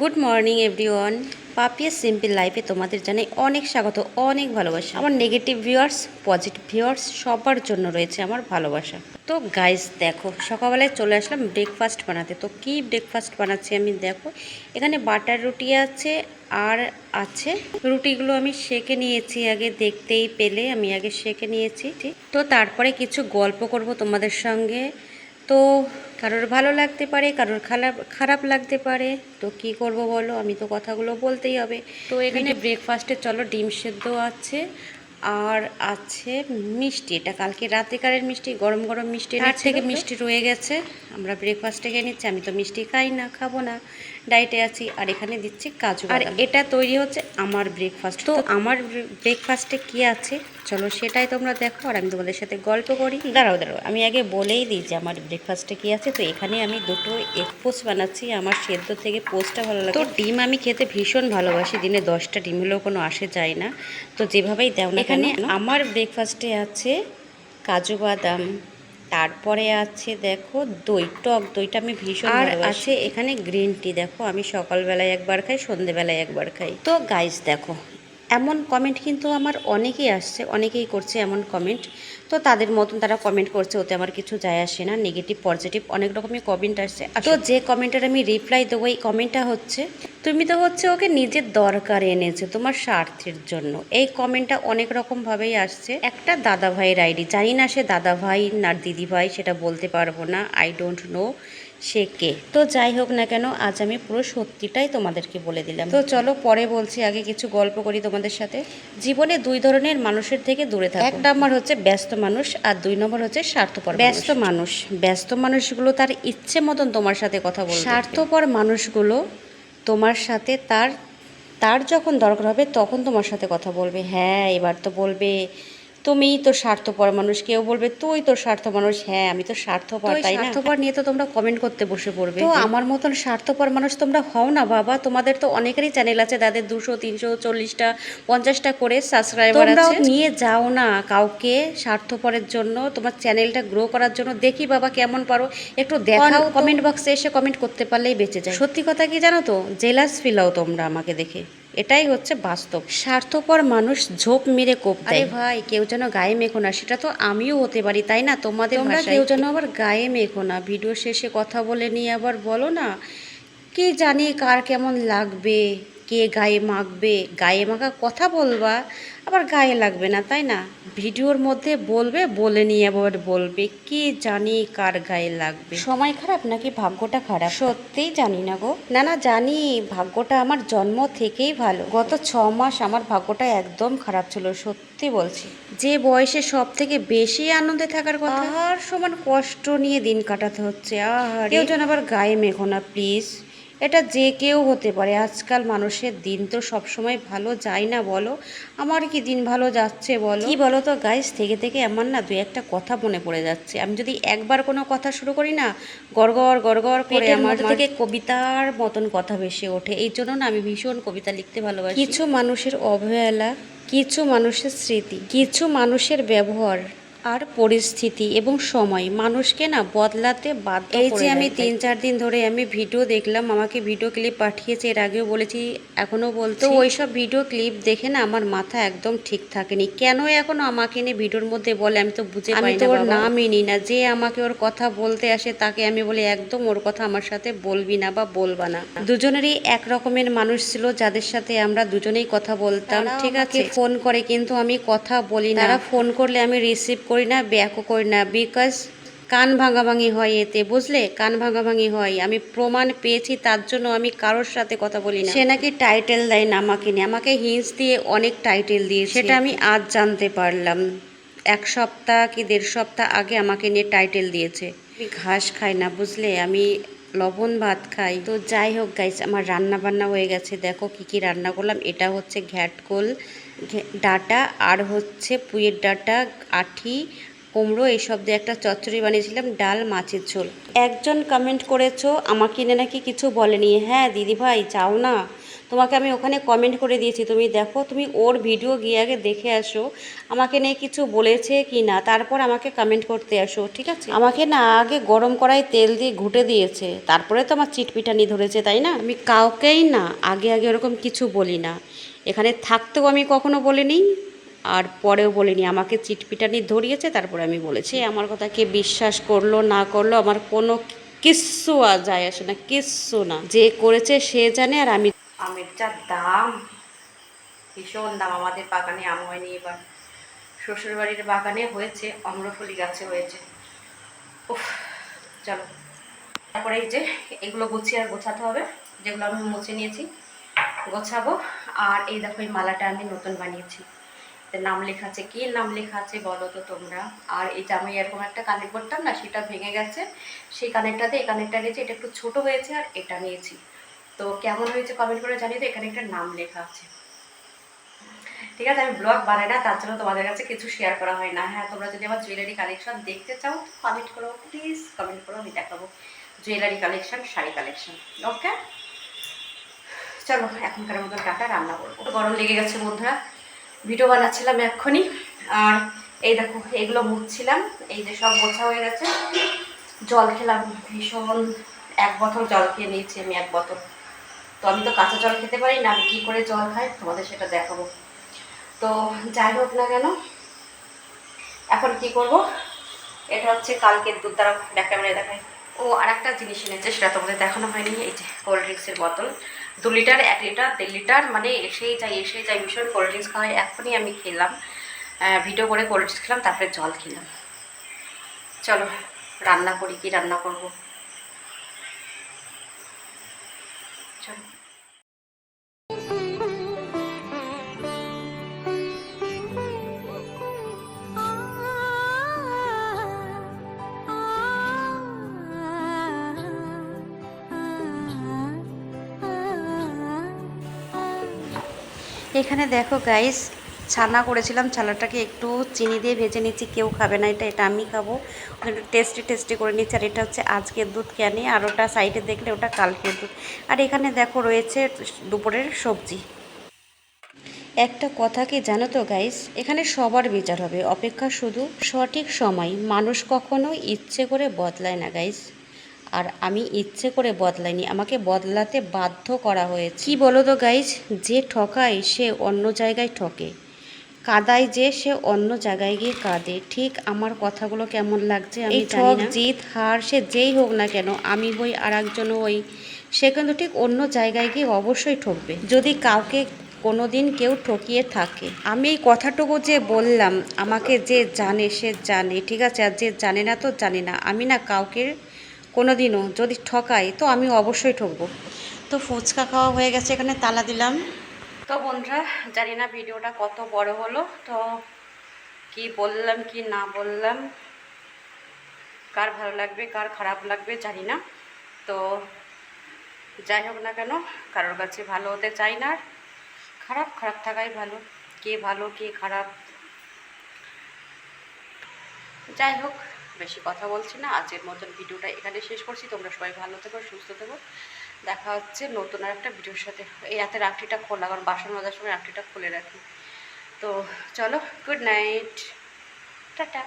Good morning everyone Papiya simple লাইফে তোমাদের জানাই অনেক স্বাগত, অনেক ভালোবাসা। আমার নেগেটিভ ভিউয়ার্স পজিটিভ ভিউয়ার্স সবার জন্য রয়েছে আমার ভালোবাসা। তো গাইস দেখো, সকালবেলায় চলে আসলাম ব্রেকফাস্ট বানাতে। তো কি ব্রেকফাস্ট বানাচ্ছি আমি দেখো, এখানে বাটার রুটি আছে আর আছে রুটিগুলো আমি সেকে নিয়েছি আগে, দেখতেই পেলে আমি আগে সেকে নিয়েছি। তো তারপরে কিছু গল্প করব তোমাদের সঙ্গে। তো কারোর ভালো লাগতে পারে কারোর খারাপ খারাপ লাগতে পারে তো কি করব বলো? আমি তো কথাগুলো বলতেই হবে। তো এখানে ব্রেকফাস্টে চলো ডিম সেদ্ধ আছে আর আছে মিষ্টি। এটা কালকে রাতেকারের মিষ্টি গরম গরম মিষ্টি থেকে মিষ্টি রয়ে গেছে। আমরা ব্রেকফাস্টে খেয়ে নিচ্ছি আমি তো মিষ্টি খাই না খাব না। ডায়েটে আছি আর এখানে দিচ্ছি কাজু আর এটা তৈরি হচ্ছে আমার ব্রেকফাস্ট তো আমার ব্রেকফাস্টে কি আছে? চলো সেটাই তোমরা দেখো আর আমি তোমাদের সাথে গল্প করি। দাঁড়াও দাঁড়াও আমি আগে বলেই দিই যে আমার ব্রেকফাস্টে কি আছে। তো এখানে আমি দুটো এগ পোস্ট বানাচ্ছি আমার সেদ্ধ থেকে পোস্টটা ভালো লাগে। তো ডিম আমি খেতে ভীষণ ভালোবাসি দিনে দশটা ডিম হলেও কোনো আসে যায় না। তো যেভাবেই দাও না এখানে আমার ব্রেকফাস্টে আছে কাজু বাদাম তারপরে আছে দেখো দই টক দইটা আমি ভীষণ আর আছে এখানে গ্রিন টি দেখো আমি সকালবেলায় একবার খাই সন্ধেবেলায় একবার খাই। তো গাইস দেখো এমন কমেন্ট কিন্তু আমার অনেকেই আসছে অনেকেই করছে এমন কমেন্ট তো তাদের মতন তারা কমেন্ট করছে ওতে আমার কিছু যায় আসে না নেগেটিভ পজিটিভ অনেক রকমের কমেন্ট আসছে। তো যে কমেন্টের আমি রিপ্লাই দেবো এই কমেন্টটা হচ্ছে তুমি তো হচ্ছে ওকে নিজের দরকার এনেছো তোমার স্বার্থের জন্য। এই কমেন্টটা অনেক রকমভাবেই আসছে। একটা দাদা ভাইয়ের আইডি জানি না সে দাদা ভাই না দিদি ভাই সেটা বলতে পারব না আই ডোন্ট নো সে কে? তো যাই হোক না কেন আজ আমি পুরো সত্যিটাই তোমাদেরকে বলে দিলাম। তো চলো পরে বলছি আগে কিছু গল্প করি তোমাদের সাথে। জীবনে দুই ধরনের মানুষের থেকে দূরে থাকে। এক নম্বর হচ্ছে ব্যস্ত মানুষ আর দুই নম্বর হচ্ছে স্বার্থপর ব্যস্ত মানুষ। ব্যস্ত মানুষগুলো তার ইচ্ছে মতন তোমার সাথে কথা বলবে। স্বার্থপর মানুষগুলো তোমার সাথে তার তার যখন দরকার হবে তখন তোমার সাথে কথা বলবে। হ্যাঁ এবার তো বলবে। তুমিই তো স্বার্থপর মানুষ কেউ বলবে তুই তো স্বার্থ মানুষ। হ্যাঁ আমি তো স্বার্থপর তাই না? স্বার্থপর নিয়ে তো তোমরা কমেন্ট করতে বসে পড়বে। তো আমার মতন স্বার্থপর মানুষ তোমরা হও না বাবা। তোমাদের তো অনেকেরই চ্যানেল আছে তাদের দুশো তিনশো চল্লিশটা পঞ্চাশটা করে সাবস্ক্রাইবার আছে। নিয়ে যাও না কাউকে স্বার্থপরের জন্য। তোমার চ্যানেলটা গ্রো করার জন্য দেখি বাবা কেমন পারো। একটু দেখাও কমেন্ট বক্সে এসে কমেন্ট করতে পারলেই বেঁচে যায়। সত্যি কথা কি জানো তো? জেলাস ফিলাও তোমরা আমাকে দেখে। এটাই হচ্ছে বাস্তব। স্বার্থপর মানুষ ঝোপ মেরে কোপ দেয়। ভাই কেউ যেন গায়ে মেখো না সেটা তো আমিও হতে পারি তাই না? তোমাদের তোমরা কেউ যেন আবার গায়ে মেখো না। ভিডিও শেষে কথা বলে নিয়ে আবার বলো না কে জানি কার কেমন লাগবে? কে গায়ে মাখবে? গায়ে মাখা কথা বলবা আবার গায়ে লাগবে না তাই না? ভিডিওর মধ্যে বলবে বলে নিয়ে আবার বলবে কি জানি কার গায়ে লাগবে। সময় খারাপ নাকি ভাগ্যটা খারাপ? সত্যিই জানি না গো। না না জানি ভাগ্যটা আমার জন্ম থেকেই ভালো। গত ছ মাস আমার ভাগ্যটা একদম খারাপ ছিল সত্যি বলছি। যে বয়সে সব থেকে বেশি আনন্দে থাকার কথা আর সমান কষ্ট নিয়ে দিন কাটাতে হচ্ছে আর কেউ যেন আবার গায়ে মেখো না প্লিজ। এটা যে কেউ হতে পারে। আজকাল মানুষের দিন তো সবসময় ভালো যায় না বলো। আমার কি দিন ভালো যাচ্ছে বলো? কি বলো তো গাইস থেকে থেকে আমার না দু একটা কথা মনে পড়ে যাচ্ছে। আমি যদি একবার কোনো কথা শুরু করি না গড়গড় গড়গড় করে আমার থেকে কবিতার মতন কথা ভেসে ওঠে। এই জন্য না আমি ভীষণ কবিতা লিখতে ভালোবাসি। কিছু মানুষের অবহেলা কিছু মানুষের স্মৃতি কিছু মানুষের ব্যবহার আর পরিস্থিতি এবং সময়। মানুষকে না বদলাতে বাধ্য এই যে আমি তিন চার দিন ধরে আমি ভিডিও দেখলাম আমাকে ভিডিও ক্লিপ পাঠিয়েছে এর আগেও বলেছি এখনও বলতো ওই সব ভিডিও ক্লিপ দেখে না আমার মাথা একদম ঠিক থাকেনি। কেন এখনও আমাকে নিয়ে ভিডিওর মধ্যে বলে? আমি তো বুঝে পাই না ওর নামই নি না। যে আমাকে ওর কথা বলতে আসে তাকে আমি বলি একদম ওর কথা আমার সাথে বলবি না বা বলবা না। দুজনেরই এক রকমের মানুষ ছিল যাদের সাথে আমরা দুজনেই কথা বলতাম। ঠিক আছে? ফোন করে কিন্তু আমি কথা বলি না। ফোন করলে আমি রিসিভ করি না ব্যাকও করি না বিকজ কান ভাঙাভাঙি হয় এতে বুঝলে? কান ভাঙাভাঙি হয়। আমি প্রমাণ পেয়েছি তার জন্য আমি কারোর সাথে কথা বলি না। সে নাকি টাইটেল দেয় না আমাকে নিয়ে আমাকে হিন্স দিয়ে অনেক টাইটেল দিয়ে সেটা আমি আজ জানতে পারলাম। এক সপ্তাহ কি দেড় সপ্তাহ আগে আমাকে নিয়ে টাইটেল দিয়েছে। আমি ঘাস খাই না বুঝলে? আমি লবণ ভাত খাই। তো যাই হোক গাইস আমার রান্না বান্না হয়ে গেছে। দেখো কি কি রান্না করলাম। এটা হচ্ছে ঘ্যাটকোল। ডাটা আর হচ্ছে পুয়ের ডাটা, আঠি, কুমড়ো এইসব দিয়ে একটা চচ্চড়ি বানিয়েছিলাম, ডাল, মাছের ঝোল। একজন কমেন্ট করেছ, আমাকে নিয়ে নাকি কিছু বলেনি। হ্যাঁ দিদিভাই, চাও না? তোমাকে আমি ওখানে কমেন্ট করে দিয়েছি। তুমি দেখো, তুমি ওর ভিডিও গিয়ে আগে দেখে আসো। আমাকে নিয়ে কিছু বলেছে কি না, তারপর আমাকে কমেন্ট করতে আসো, ঠিক আছে? আমাকে না আগে গরম কড়াই তেল দিয়ে ঘুটে দিয়েছে। তারপরে তো আমার চিটপিটানি ধরেছে, তাই না? আমি কাউকেই না, আগে আগে ওরকম কিছু বলি না। এখানে থাকতেও আমি কখনো বলিনি, আর পরেও বলিনি। আমাকে চিটপিটানি ধরিয়েছে, তারপরে আমি বলেছি। আমার কথা কে বিশ্বাস করল, না করল, আমার কোনো কিচ্ছু যায় আসে না, কিচ্ছু না। যে করেছে সে জানে, আর আমি আমের যা দাম ভীষণ দাম, আমাদের বাগানে আম হয়নি এবার। শ্বশুরবাড়ির বাগানে হয়েছে, অম্রফলি গাছে হয়েছে। উফ, চলো। তারপরে যে এগুলো গুছিয়ে আর গোছাতে হবে, যেগুলো আমি মুছে নিয়েছি, গোছাবো। আর এই দেখো, এই মালাটা আমি নতুন বানিয়েছি। নাম লেখা আছে, কি নাম লেখা আছে বলো তো তোমরা? আর এই যে আমি এরকম একটা কানেক্ট করতাম না, সেটা ভেঙে গেছে। সেই কানেক্টটাতে এই কানেক্টটা নিয়েছি এটা একটু ছোট হয়েছে আর এটা নিয়েছি। তো কেমন হয়েছে কমেন্ট করে জানিয়ে এখানে একটা নাম লেখা আছে। ঠিক আছে, আমি ব্লগ বানাই না, তার জন্য তোমাদের কাছে কিছু শেয়ার করা হয় না। হ্যাঁ তোমরা যদি আমার জুয়েলারি কালেকশন দেখতে চাও তো কমেন্ট করো প্লিজ কমেন্ট করো, আমি দেখাবো। Jewellery collection sari collection okay চলো, এখনকার মতন টাটা, রান্না করব। গরম লেগে গেছে বন্ধুরা। ভিডিও বানাচ্ছিলাম এক্ষুনি, আর এই দেখো, এগুলো মুছছিলাম, এই যে সব গোছা হয়ে গেছে। জল খেলাম ভীষণ। এক বোতল জল খেয়ে নিয়েছি আমি, এক বোতল। তো আমি তো কাঁচা জল খেতে পারি না, আমি কী করে জল খাই? তোমাদের সেটা দেখাবো। তো যাই হোক না কেন, এখন কি করব? এটা হচ্ছে কালকের দুধ দ্বারা ব্যাক ক্যামেরায় দেখাই ও আর একটা জিনিস এনেছে, সেটা তোমাদের দেখানো হয়নি। এই যে কোল্ড ড্রিঙ্কসের বোতল দু লিটার এক লিটার দেড় লিটার মানে এসেই যাই এসেই যাই ভীষণ কোল্ড ড্রিঙ্কস খাওয়াই এখনই আমি খেলাম ভিডিও করে কোল্ড ড্রিঙ্কস খেলাম, তারপরে জল খেলাম। চলো, রান্না করি, কি রান্না করব? চলো এখানে দেখো গাইস ছানা করেছিলাম, ছানাটাকে একটু চিনি দিয়ে ভেজে নিচ্ছি, কেউ খাবে না এটা এটা আমি খাব। একটু টেস্টি টেস্টি করে নিচ্ছি, আর এটা হচ্ছে আজকের দুধ ক্যানে, আর ওটা সাইডে দেখলে ওটা কালকের দুধ। আর এখানে দেখো রয়েছে দুপুরের সবজি। একটা কথা কি জানো তো গাইস এখানে সবার বিচার হবে, অপেক্ষা শুধু সঠিক সময়। মানুষ কখনো ইচ্ছে করে বদলায় না গাইস আর আমি ইচ্ছে করে বদলাইনি, আমাকে বদলাতে বাধ্য করা হয়েছে। কি বলো তো গাইস যে ঠকায় সে অন্য জায়গায় ঠকে। কাদায় যে সে অন্য জায়গায় গিয়ে কাঁদে। ঠিক আমার কথাগুলো কেমন লাগছে আমি না। জিত হার সে যেই হোক না কেন আমি হই আর একজন ওই। সে কিন্তু ঠিক অন্য জায়গায় গিয়ে অবশ্যই ঠকবে। যদি কাউকে কোনো দিন কেউ ঠকিয়ে থাকে। আমি এই কথাটুকু যে বললাম আমাকে যে জানে সে জানে। ঠিক আছে আর যে জানে না তো জানে না। আমি না কাউকে কোনো দিনও যদি ঠকাই তো আমি অবশ্যই ঠকবো। তো ফুচকা খাওয়া হয়ে গেছে এখানে তালা দিলাম। তো বন্ধুরা, জানি না ভিডিওটা কত বড় হলো, তো কি বললাম, কি না বললাম, কার ভালো লাগবে, কার খারাপ লাগবে জানি না। তো যাই হোক না কেন, কারোর কাছে ভালো হতে চাই না খারাপ খারাপ থাকাই ভালো, কে ভালো, কে খারাপ। যাই হোক, বেশি কথা বলছি না, আজকের মতন ভিডিওটা এখানে শেষ করছি, তোমরা সবাই ভালো থেকো, সুস্থ থেকো। দেখা হচ্ছে নতুন আর একটা ভিডিওর সাথে। এই রাতে রাখটিটা খোলা, কারণ বাসন মাজার সময় রাখটিটা খুলে রাখি। তো চলো গুড নাইট টাটা।